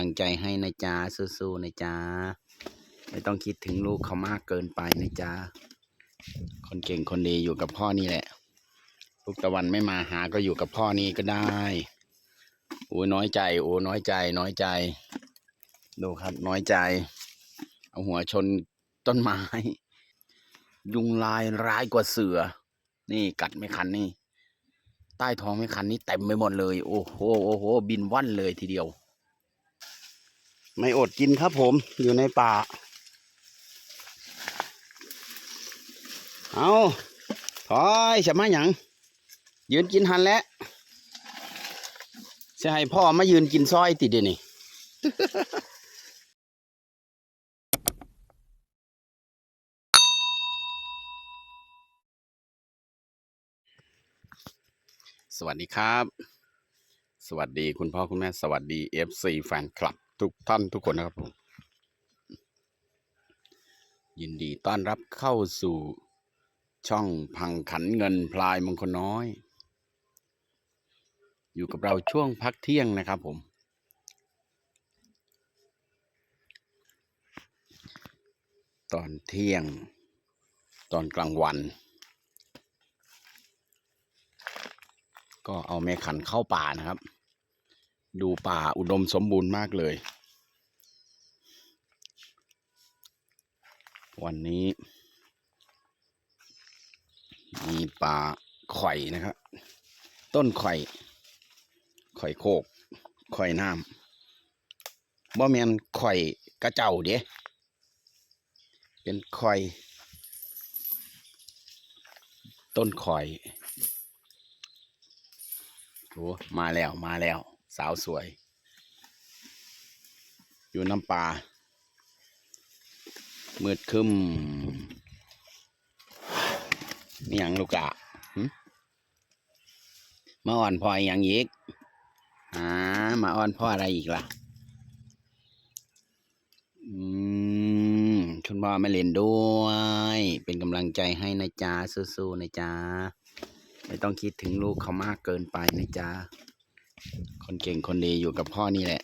ลังใจให้นะจ๊ะสู้ๆนะจ๊ะไม่ต้องคิดถึงลูกเขามากเกินไปนะจ๊ะคนเก่งคนดีอยู่กับพ่อนี่แหละลูกตะวันไม่มาหาก็อยู่กับพ่อนี่ก็ได้โอ้ยน้อยใจโอ้น้อยใจ น้อยใจ ดูครับ น้อยใจ เอาหัวชนต้นไม้ ยุงลายร้ายกว่าเสือ นี่กัดไม่คันนี่ ใต้ท้องไม่คันนี้เต็มไปหมดเลย โอ้โหโอ้โหบินว่อนเลยทีเดียว ไม่อดกินครับผมอยู่ในป่า เอาถอยจะมาหยัง ยืนกินหันแล้วจะให้พ่อมายืนกินซอยติดเดี๋ยวนี้สวัสดีครับ สวัสดีคุณพ่อคุณแม่สวัสดี FC แฟนคลับ ทุกท่านทุกคนนะครับผมยินดีต้อนรับเข้าสู่ช่องพังขันเงินพลายมงคลน้อย อยู่กับเราช่วงพักเที่ยงนะครับผม ตอนเที่ยง ตอนกลางวัน ก็เอาแม่ขันเข้าป่านะครับ ดูป่าอุดมสมบูรณ์มากเลย วันนี้ มีป่าไข่นะครับ ต้นไข่อยข่อยโคกข่อยน้ำบ่แมนข่อยกระเจ้าเด้เป็นข่อยต้นข่อยโอ้มาแล้วมาแล้ว สาวสวย อยู่น้ำปลามืดคึมมีหยังลูกอะมาอ่อนพออหย่างอีกหามาอ่อนพ่ออะไรอีกล่ะ อืม คุณพ่อไม่เล่นด้วย เป็นกำลังใจให้นะจ๊ะสู้ๆนะจ๊ะไม่ต้องคิดถึงลูกเขามากเกินไปนะจ๊ะ คนเก่งคนดีอยู่กับพ่อนี่แหละ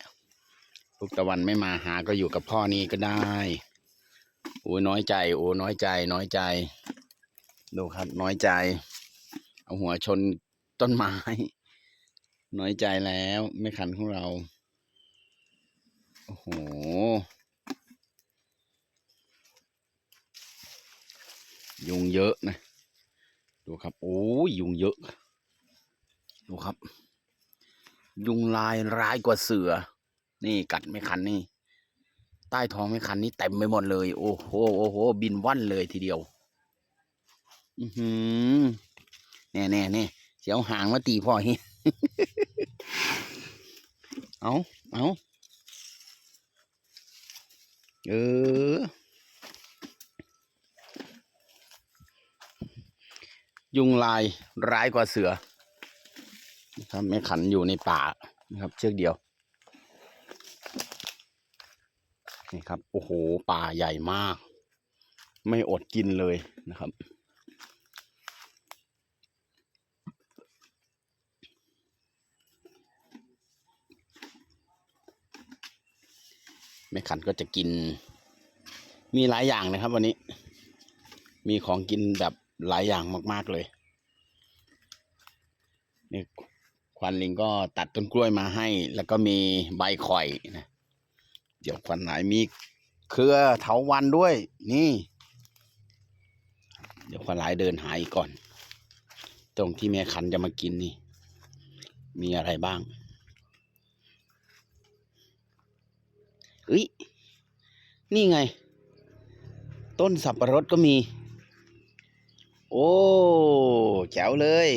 ลูกตะวันไม่มาหาก็อยู่กับพ่อนี่ก็ได้โอ้ยน้อยใจ โอ้น้อยใจ น้อยใจ ดูครับ น้อยใจ เอาหัวชนต้นไม้ น้อยใจแล้วไม่ขันของเรา โอ้โหยุงเยอะนะ ดูครับ โอ้ยยุงเยอะ ดูครับ ยุงลายร้ายกว่าเสือ นี่กัดไม่คันนี่ ใต้ท้องไม่คันนี้เต็มไปหมดเลย โอ้โหโอ้โหบินว่อนเลยทีเดียว อือหือแน่แน่แน่เสียวหางมาตีพ่อเฮเอาเอาเออ ยุงลายร้ายกว่าเสือ ครับแม่ขันอยู่ในป่านะครับ เชือกเดียว นี่ครับ โอ้โหป่าใหญ่มาก ไม่อดกินเลยนะครับแม่ขันก็จะกิน มีหลายอย่างนะครับ วันนี้ มีของกินแบบหลายอย่างมาก ๆเลยนี่ ควันลิงก็ตัดต้นกล้วยมาให้ แล้วก็มีใบข่อยนะ เดี๋ยวควันไหนมีเครือเถาวันด้วย นี่ เดี๋ยวควันหลายเดินหาอีก่อน ตรงที่แม่ขันจะมากินนี่ มีอะไรบ้างเอ้ย นี่ไง ต้นสับปะรดก็มี โอ้ แจ๋วเลย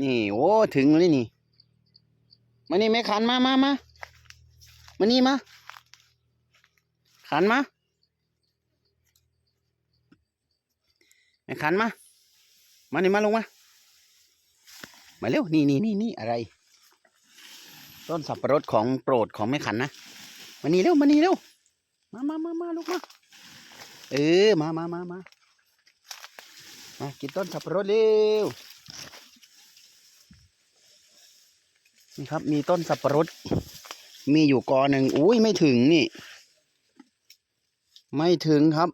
นี่ โอ้ ถึงแล้วนี่ มานี่แม่ขันมามามามานี่มา ขันมาแม่ขันมา มานี่มาลงมา มาเร็ว นี่นี่นี่นี่อะไร ต้นสับปะรดของโปรดของแม่ขันนะ มานี่เร็ว มานี่เร็ว มามามามาลูกมา เออ มามามามามากินต้นสับปะรดเร็ว นี่ครับ มีต้นสับปะรด มีอยู่กอหนึ่งอุ้ยไม่ถึงนี่ ไม่ถึงครับ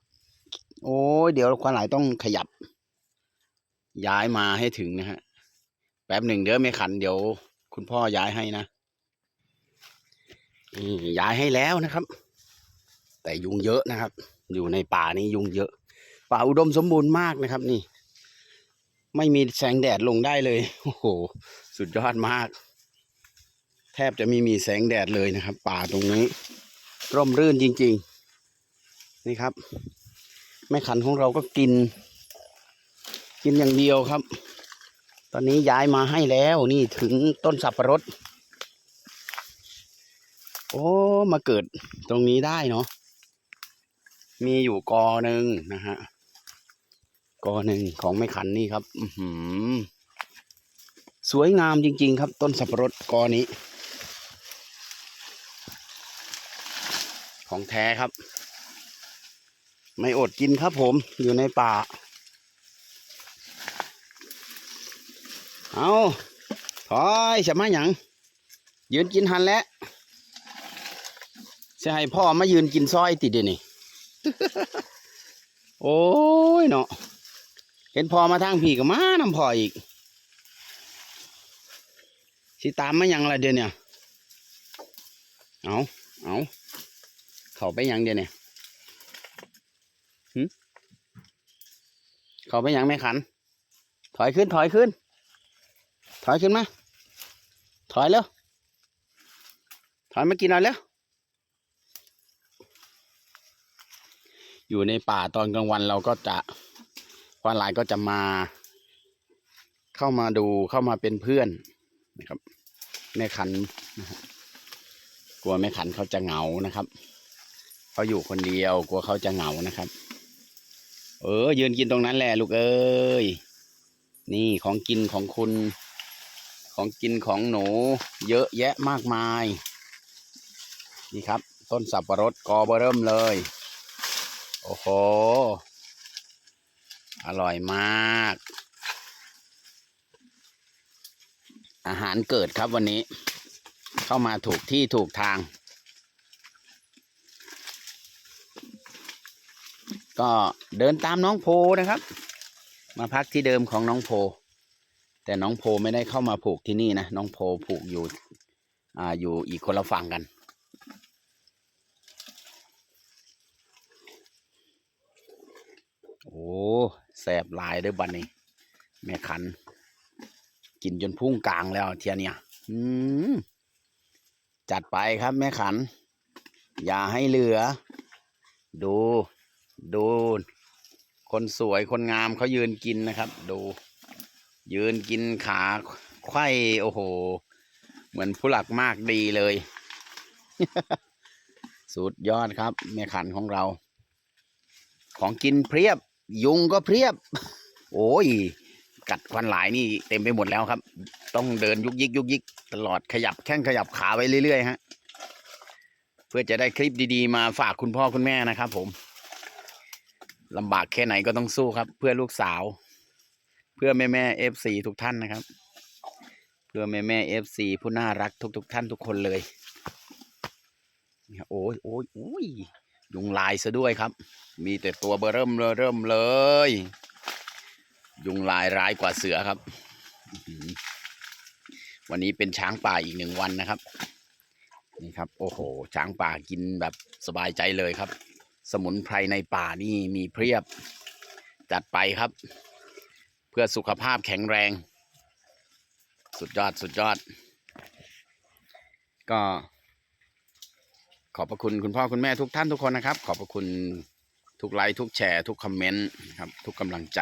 โอ้ยเดี๋ยวควานหลายต้องขยับ ย้ายมาให้ถึงนะฮะ แป๊บหนึ่งเดี๋ยวไม่ขันเดี๋ยว คุณพ่อย้ายให้นะนี่ย้ายให้แล้วนะครับ แต่ยุงเยอะนะครับ อยู่ในป่านี้ยุงเยอะ ป่าอุดมสมบูรณ์มากนะครับ นี่ ไม่มีแสงแดดลงได้เลย โอ้โห สุดยอดมาก แทบจะไม่มีแสงแดดเลยนะครับ ป่าตรงนี้ ร่มรื่นจริง ๆ นี่ครับ แม่ขันของเราก็กิน กินอย่างเดียวครับ ตอนนี้ย้ายมาให้แล้วนี่ถึงต้นสับปะรด โอ้มาเกิดตรงนี้ได้เนาะมีอยู่กอหนึ่งนะฮะกอหนึ่งของแม่ขันนี่ครับ อืสวยงามจริง ๆ ครับ ต้นสับปะรดกอนี้ ของแท้ครับ ไม่อดกินครับผมอยู่ในป่า เอาถอยจะมาหยังยืนกินหันแล้วจะให้พ่อมายืนกินซอยติดเดี๋ยวนี้โอ้ยเนาะเห็นพ่อมาทางพี่ก็มานำพ่ออีกสิตามมายังละเดี๋ยวเนี่ยเอาเอา เขาไปยังเดียวเนี่ยหึเขาไปยังไม่ขัน ถอยขึ้นถอยขึ้น ถอยขึ้นมา ถอยเร็วถอยมากินหน่อยเร็วอยู่ในป่าตอนกลางวันเราก็จะควานหลายก็จะมา เข้ามาดูเข้ามาเป็นเพื่อนนะครับแม่ขันกลัวแม่ขันเขาจะเหงานะครับ เขาอยู่คนเดียวกลัวเขาจะเหงานะครับ เออ ยืนกินตรงนั้นแหละลูกเอ้ยนี่ของกินของคุณ ของกินของหนู เยอะแยะมากมาย นี่ครับ ต้นสับปะรดกอเบอร์เริ่มเลย โอ้โห อร่อยมาก อาหารเกิดครับวันนี้ เข้ามาถูกที่ถูกทาง ก็เดินตามน้องโพนะครับ มาพักที่เดิมของน้องโพ แต่น้องโพไม่ได้เข้ามาผูกที่นี่นะ น้องโพผูกอยู่อ่าอยู่อีกคนละฝั่งกัน โอ้แสบลายด้อบัดนี้ แม่ขัน กินจนพุ่งกลางแล้วเทียเนี่ยอืมจัดไปครับแม่ขัน อย่าให้เหลือ ดู ดู คนสวยคนงามเขายืนกินนะครับ ดู ยืนกินขาไขว้โอ้โห เหมือนผู้หลักมากดีเลย สุดยอดครับแม่ขันของเรา ของกินเพียบ ยุงก็เพียบ โอ้ย กัดควันหลายนี่เต็มไปหมดแล้วครับ ต้องเดินยุกยิกยุกยิกตลอดขยับแข้งขยับขาไปเรื่อยๆฮะ เพื่อจะได้คลิปดีๆ มาฝากคุณพ่อคุณแม่นะครับผม ลำบากแค่ไหนก็ต้องสู้ครับ เพื่อลูกสาว เพื่อแม่แม่เอฟซีทุกท่านนะครับ เพื่อแม่แม่เอฟซีผู้น่ารักทุกๆท่านทุกคนเลยโอ้ยโอ้ยโอ้ยยุงลายซะด้วยครับ มีแต่ตัวเบอร์เริ่มเริ่มเลย ยุงลายร้ายกว่าเสือครับ วันนี้เป็นช้างป่าอีกหนึ่งวันนะครับ นี่ครับ โอ้โห ช้างป่ากินแบบสบายใจเลยครับ สมุนไพรในป่านี่มีเพียบจัดไปครับ เพื่อสุขภาพแข็งแรง สุดยอดสุดยอด ก็ขอบพระคุณคุณพ่อคุณแม่ทุกท่านทุกคนนะครับ ขอบพระคุณทุกไลค์ทุกแชร์ทุกคอมเมนต์ครับ ทุกกำลังใจ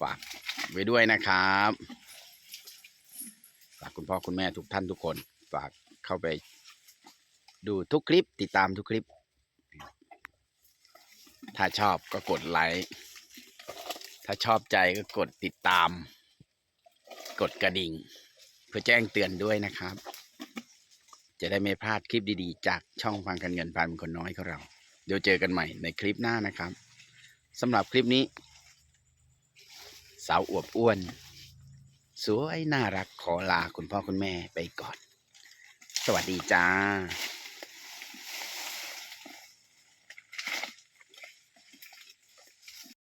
ฝากไว้ด้วยนะครับฝากคุณพ่อคุณแม่ทุกท่านทุกคน ฝากเข้าไปดูทุกคลิปติดตามทุกคลิป ถ้าชอบก็กดไลค์ ถ้าชอบใจก็กดติดตาม กดกระดิ่ง เพื่อแจ้งเตือนด้วยนะครับ จะได้ไม่พลาดคลิปดีๆ จากช่องฟังกันเงินพันคนน้อยของเรา เดี๋ยวเจอกันใหม่ในคลิปหน้านะครับสำหรับคลิปนี้ สาวอวบอ้วน สวยน่ารักขอลาคุณพ่อคุณแม่ไปก่อนสสวัสดีจ้า